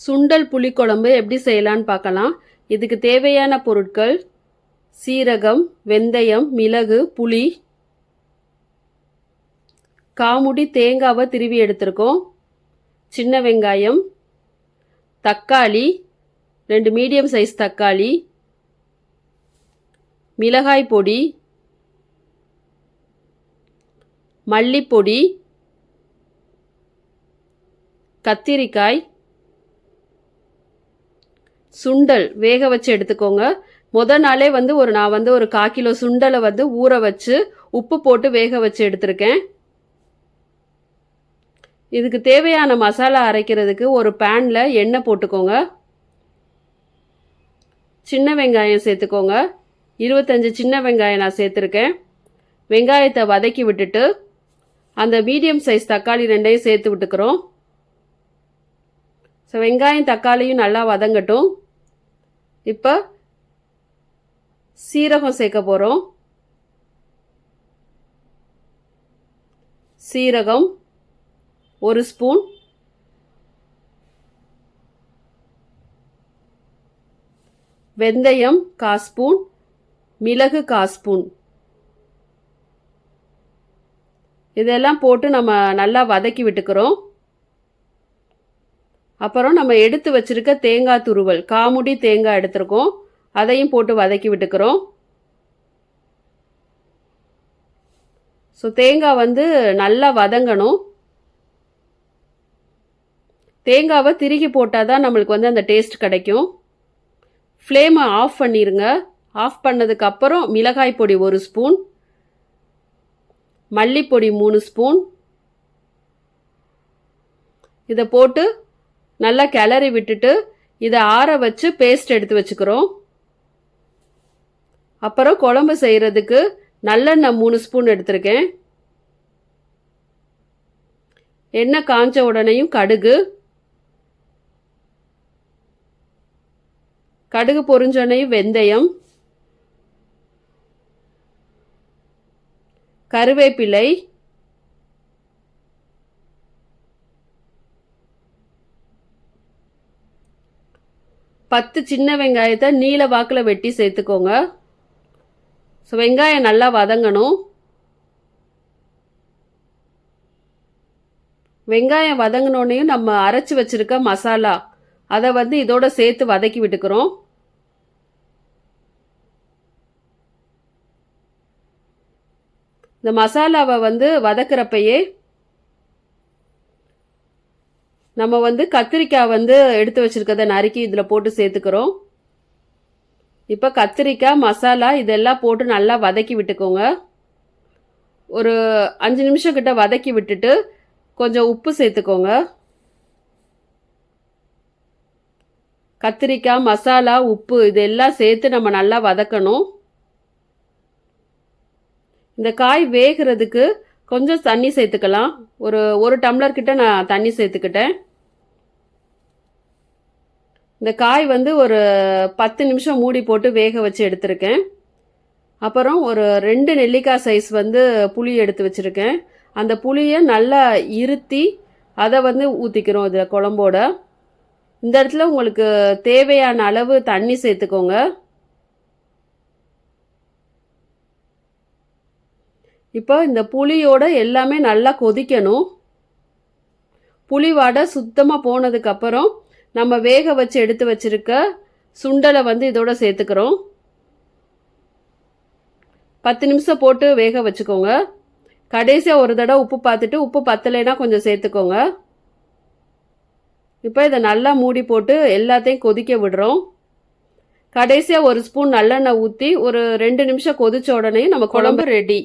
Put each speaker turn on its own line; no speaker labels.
சுண்டல் புளிக்குழம்பு எப்படி செய்யலான்னு பார்க்கலாம். இதுக்கு தேவையான பொருட்கள் சீரகம் வெந்தயம் மிளகு புளி காமுடி தேங்காவை திருவி எடுத்திருக்கோம். சின்ன வெங்காயம் தக்காளி ரெண்டு மீடியம் சைஸ் தக்காளி மிளகாய் பொடி மல்லிப்பொடி கத்திரிக்காய் சுண்டல் வேக வச்சு எடுத்துக்கோங்க. முத நாளே வந்து ஒரு நான் வந்து ஒரு கா கிலோ சுண்டலை வந்து ஊற வச்சு உப்பு போட்டு வேக வச்சு எடுத்திருக்கேன். இதுக்கு தேவையான மசாலா அரைக்கிறதுக்கு ஒரு பேனில் எண்ணெய் போட்டுக்கோங்க. சின்ன வெங்காயம் சேர்த்துக்கோங்க. இருபத்தஞ்சி சின்ன வெங்காயம் நான் சேர்த்துருக்கேன். வெங்காயத்தை வதக்கி விட்டுட்டு அந்த மீடியம் சைஸ் தக்காளி ரெண்டையும் சேர்த்து விட்டுக்கிறோம். ஸோ வெங்காயம் தக்காளியும் நல்லா வதங்கட்டும். இப்போ சீரகம் சேர்க்க போகிறோம் சீரகம் ஒரு ஸ்பூன். வெந்தயம் கா ஸ்பூன். மிளகு கா ஸ்பூன். இதெல்லாம் போட்டு நம்ம நல்லா வதக்கி விட்டுக்கிறோம். அப்புறம் நம்ம எடுத்து வச்சிருக்க தேங்காய் துருவல் காமுடி தேங்காய் எடுத்திருக்கோம். அதையும் போட்டு வதக்கி விட்டுக்கிறோம். ஸோ தேங்காய் வந்து நல்லா வதங்கணும். தேங்காவை திருகி போட்டால் தான் நம்மளுக்கு வந்து அந்த டேஸ்ட் கிடைக்கும். ஃப்ளேமை ஆஃப் பண்ணிடுங்க ஆஃப் பண்ணதுக்கப்புறம் மிளகாய் பொடி ஒரு ஸ்பூன் மல்லிப்பொடி மூணு ஸ்பூன் இதை போட்டு நல்லா கிளறி விட்டுட்டு இதை ஆற வச்சு பேஸ்ட் எடுத்து வச்சுக்கிறோம். அப்புறம் குழம்பு செய்கிறதுக்கு நல்லெண்ணெய் மூணு ஸ்பூன் எடுத்திருக்கேன். எண்ணெய் காஞ்ச உடனேயும் கடுகு. கடுகு பொறிஞ்சோடனையும் வெந்தயம். கருவேப்பிலை. பத்து சின்ன வெங்காயத்தை நீல வாக்கில் வெட்டி சேர்த்துக்கோங்க. ஸோ வெங்காயம் நல்லா வதங்கணும். வெங்காயம் வதங்கினோடனையும் நம்ம அரைச்சி வச்சிருக்க மசாலா அதை வந்து இதோட சேர்த்து வதக்கி விட்டுக்கிறோம். இந்த மசாலாவை வந்து வதக்குறப்பயே நம்ம வந்து கத்திரிக்காய் வந்து எடுத்து வச்சிருக்கத நறுக்கி இதில் போட்டு சேர்த்துக்கிறோம். இப்போ கத்திரிக்காய் மசாலா இதெல்லாம் போட்டு நல்லா வதக்கி விட்டுக்கோங்க. ஒரு அஞ்சு நிமிஷம் கிட்ட வதக்கி விட்டுட்டு கொஞ்சம் உப்பு சேர்த்துக்கோங்க. கத்திரிக்காய் மசாலா உப்பு இதெல்லாம் சேர்த்து நம்ம நல்லா வதக்கணும். இந்த காய் வேகிறதுக்கு கொஞ்சம் தண்ணி சேர்த்துக்கலாம். ஒரு ஒரு டம்ளர் கிட்ட நான் தண்ணி சேர்த்துக்கிட்டேன். இந்த காய் வந்து ஒரு பத்து நிமிஷம் மூடி போட்டு வேக வச்சு எடுத்திருக்கேன். அப்புறம் ஒரு ரெண்டு நெல்லிக்காய் சைஸ் வந்து புளி எடுத்து வச்சுருக்கேன். அந்த புளியை நல்லா இருத்தி அதை வந்து ஊற்றிக்கிறோம் இதில் குழம்போட. இந்த இடத்துல உங்களுக்கு தேவையான அளவு தண்ணி சேர்த்துக்கோங்க. இப்போ இந்த புளியோட எல்லாமே நல்லா கொதிக்கணும். புளி வாடை சுத்தமாக போனதுக்கப்புறம் நம்ம வேக வச்சு எடுத்து வச்சிருக்க சுண்டலை வந்து இதோட சேர்த்துக்கிறோம். பத்து நிமிஷம் போட்டு வேக வச்சுக்கோங்க. கடைசியாக ஒரு தடவை உப்பு பார்த்துட்டு உப்பு பத்தலைன்னா கொஞ்சம் சேர்த்துக்கோங்க. இப்போ இதை நல்லா மூடி போட்டு எல்லாத்தையும் கொதிக்க விடுறோம். கடைசியாக ஒரு ஸ்பூன் நல்லெண்ணெய் ஊற்றி ஒரு ரெண்டு நிமிஷம் கொதிச்ச உடனே நம்ம குழம்பு ரெடி